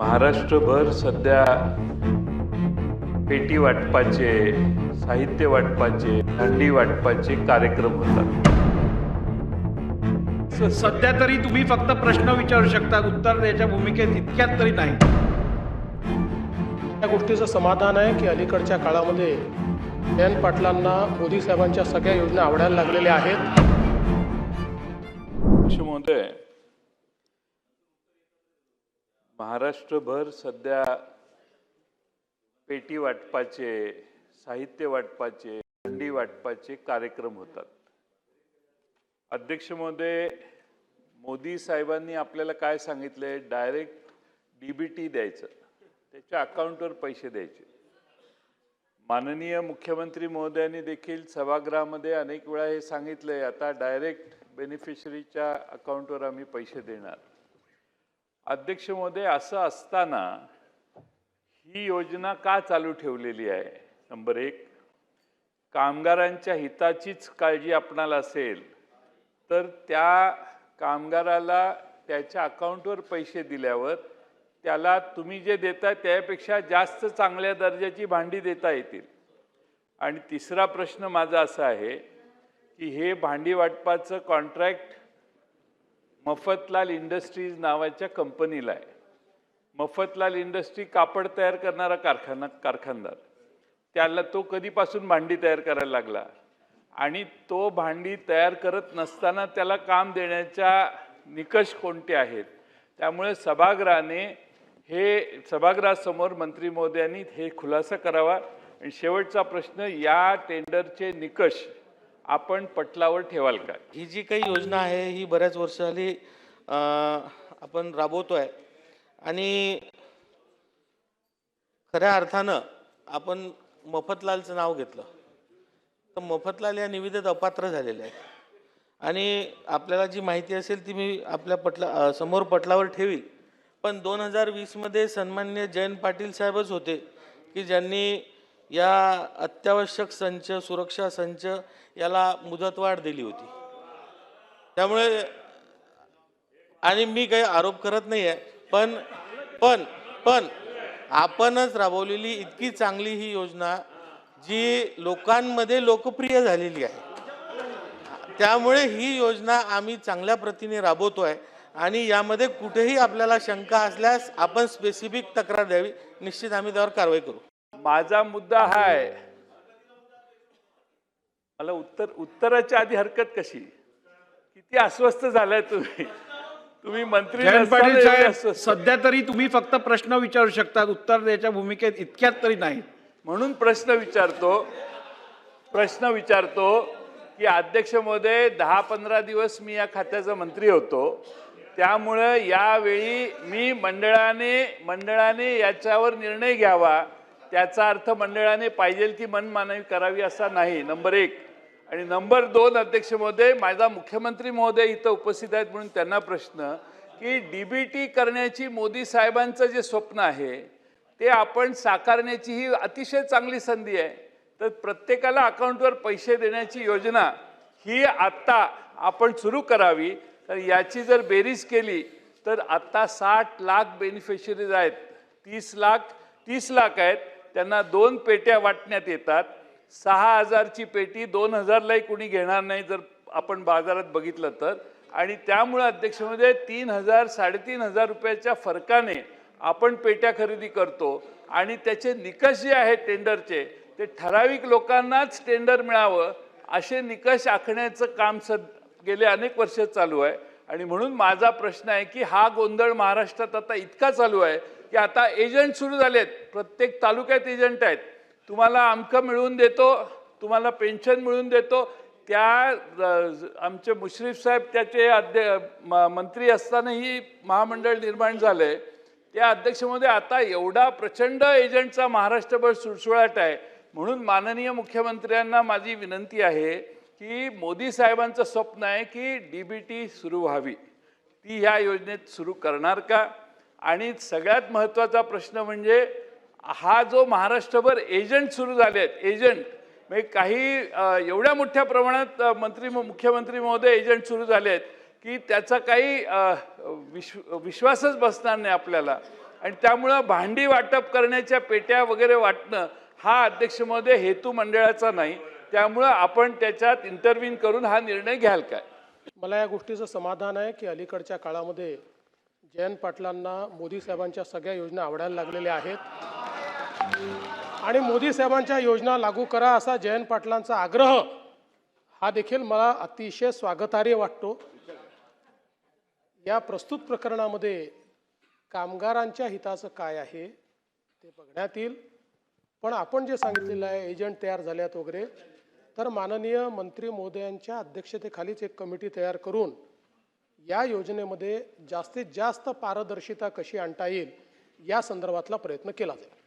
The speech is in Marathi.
महाराष्ट्रभर सध्या पेटी वाटपाचे साहित्य वाटपाचे थंडी वाटपाचे कार्यक्रम होतात. स- सध्या तरी तुम्ही फक्त प्रश्न विचारू शकता उत्तर द्यायच्या भूमिकेत इतक्यात तरी नाही. या गोष्टीचं समाधान आहे की अलीकडच्या काळामध्ये जयंत पाटलांना मोदी साहेबांच्या सगळ्या योजना आवडायला लागलेल्या आहेत. महोदय महाराष्ट्रभर सध्या पेटी वाटपाचे साहित्य वाटपाचे थंडी वाटपाचे कार्यक्रम होतात. अध्यक्ष महोदय मोदी साहेबांनी आपल्याला काय सांगितले डायरेक्ट डीबीटी द्यायचं. त्याच्या अकाउंटवर पैसे द्यायचे. माननीय मुख्यमंत्री महोदयांनी देखील सभागृहामध्ये अनेक वेळा हे सांगितले आता डायरेक्ट बेनिफिशरीच्या अकाउंटवर आम्ही पैसे देणार. अध्यक्ष महोदय असं असताना ही योजना का चालू ठेवलेली आहे? नंबर एक कामगारांच्या हिताचीच काळजी आपणाला असेल तर त्या कामगाराला त्याच्या अकाउंटवर पैसे दिल्यावर त्याला तुम्ही जे देता त्यापेक्षा जास्त चांगल्या दर्जाची भांडी देता येतील. आणि तिसरा प्रश्न माझा असा आहे की हे भांडी वाटपाचं कॉन्ट्रॅक्ट मफतलाल इंडस्ट्रीज नावाच्या कंपनीला आहे. मफतलाल इंडस्ट्री कापड तयार करणारा कारखाना कारखानदार. त्याला तो कधीपासून भांडी तयार करायला लागला आणि तो भांडी तयार करत नसताना त्याला काम देण्याच्या निकष कोणते आहेत? त्यामुळे सभागृहाने हे सभागृहासमोर मंत्री महोदयांनी हे खुलासा करावा. आणि शेवटचा प्रश्न या टेंडरचे निकष आपण पटलावर ठेवाल का? ही जी काही योजना आहे ही बऱ्याच वर्ष झाली राबवतो आहे आणि खऱ्या अर्थानं आपण मफतलालचं नाव घेतलं. तर मफतलाल या निविदेत अपात्र झालेले आहेत. आणि आपल्याला जी माहिती असेल ती मी आपल्या पटला समोर पटलावर ठेवी पण दोन हजार वीसमध्ये सन्मान्य जयंत पाटील साहेबच होते की ज्यांनी या अत्यावश्यक संच सुरक्षा संच याला मुदतवाढ दिली होती. त्यामुळे आणि मी काही आरोप करत नाही आहे पण पण पण आपणच राबवलेली इतकी चांगली ही योजना जी लोकांमध्ये लोकप्रिय झालेली आहे. त्यामुळे ही योजना आम्ही चांगल्या प्रतीने राबवतो आहे आणि यामध्ये कुठेही आपल्याला शंका असल्यास आपण स्पेसिफिक तक्रार द्यावी. निश्चित आम्ही त्यावर कारवाई करू. माझा मुद्दा हा आहे मला उत्तर उत्तराच्या आधी हरकत कशी? किती अस्वस्थ झालाय तुम्ही. तुम्ही मंत्री. सध्या तरी तुम्ही फक्त प्रश्न विचारू शकता उत्तर द्यायच्या भूमिकेत इतक्यात तरी नाही. म्हणून प्रश्न विचारतो. प्रश्न विचारतो की अध्यक्ष महोदय दहा पंधरा दिवस मी या खात्याचा मंत्री होतो. त्यामुळं यावेळी मी मंडळाने मंडळाने याच्यावर निर्णय घ्यावा. त्याचा अर्थ मंडळाने पाहिजे ती मनमानवी करावी असा नाही. नंबर एक. आणि नंबर दोन अध्यक्ष महोदय माझा मुख्यमंत्री महोदय इथं उपस्थित आहेत म्हणून त्यांना प्रश्न की डी बी टी करण्याची मोदी साहेबांचं जे स्वप्न आहे ते आपण साकारण्याची ही अतिशय चांगली संधी आहे. तर प्रत्येकाला अकाउंटवर पैसे देण्याची योजना ही आत्ता आपण सुरू करावी. तर याची जर बेरीज केली तर आत्ता साठ लाख बेनिफिशरीज आहेत. तीस लाख तीस लाख आहेत. त्यांना दोन पेट्या वाटण्यात येतात. सहा हजारची पेटी दोन हजारलाही कुणी घेणार नाही जर आपण बाजारात बघितलं तर. आणि त्यामुळे अध्यक्षमध्ये तीन हजार साडेतीन हजार रुपयाच्या फरकाने आपण पेट्या खरेदी करतो. आणि त्याचे निकष जे आहेत टेंडरचे ते ठराविक लोकांनाच टेंडर मिळावं असे निकष आखण्याचं काम सद गेले अनेक वर्ष चालू आहे. आणि म्हणून माझा प्रश्न आहे की हा गोंधळ महाराष्ट्रात आता इतका चालू आहे की आता एजंट सुरू झालेत. प्रत्येक तालुक्यात एजंट आहेत. तुम्हाला अमकं मिळवून देतो तुम्हाला पेन्शन मिळवून देतो. त्या आमचे मुश्रीफ साहेब त्याचे अध्य म- मंत्री असतानाही महामंडळ निर्माण झालंय. त्या अध्यक्षमध्ये आता एवढा प्रचंड एजंटचा महाराष्ट्रभर सुळसुळाट आहे. म्हणून माननीय मुख्यमंत्र्यांना माझी विनंती आहे की मोदी साहेबांचं स्वप्न आहे की डी बी टी सुरू व्हावी. ती ह्या योजनेत सुरू करणार का? आणि सगळ्यात महत्त्वाचा प्रश्न म्हणजे हा जो महाराष्ट्रभर एजंट सुरू झाले आहेत एजंट म्हणजे काही एवढ्या मोठ्या प्रमाणात मंत्री मुख्यमंत्री महोदय एजंट सुरू झाले आहेत की त्याचा काही विश्व विश्वासच बसणार नाही आपल्याला. आणि त्यामुळं भांडी वाटप करण्याच्या पेट्या वगैरे वाटणं हा अध्यक्ष महोदय हेतू मंडळाचा नाही. त्यामुळं आपण त्याच्यात इंटरव्हिन करून हा निर्णय घ्याल काय? मला या गोष्टीचं समाधान आहे की अलीकडच्या काळामध्ये जयंत पाटलांना मोदी साहेबांच्या सगळ्या योजना आवडायला लागलेल्या आहेत. आणि मोदी साहेबांच्या योजना लागू करा असा जयंत पाटलांचा आग्रह हा देखील मला अतिशय स्वागतार्ह वाटतो. या प्रस्तुत प्रकरणामध्ये कामगारांच्या हिताचं काय आहे ते बघण्यात येईल पण आपण जे सांगितलेलं आहे एजंट तयार झाल्यात वगैरे तर माननीय मंत्री महोदयांच्या अध्यक्षतेखालीच एक कमिटी तयार करून या योजनेमध्ये जास्तीत जास्त पारदर्शिता कशी आणता येईल या संदर्भातला प्रयत्न केला जाईल.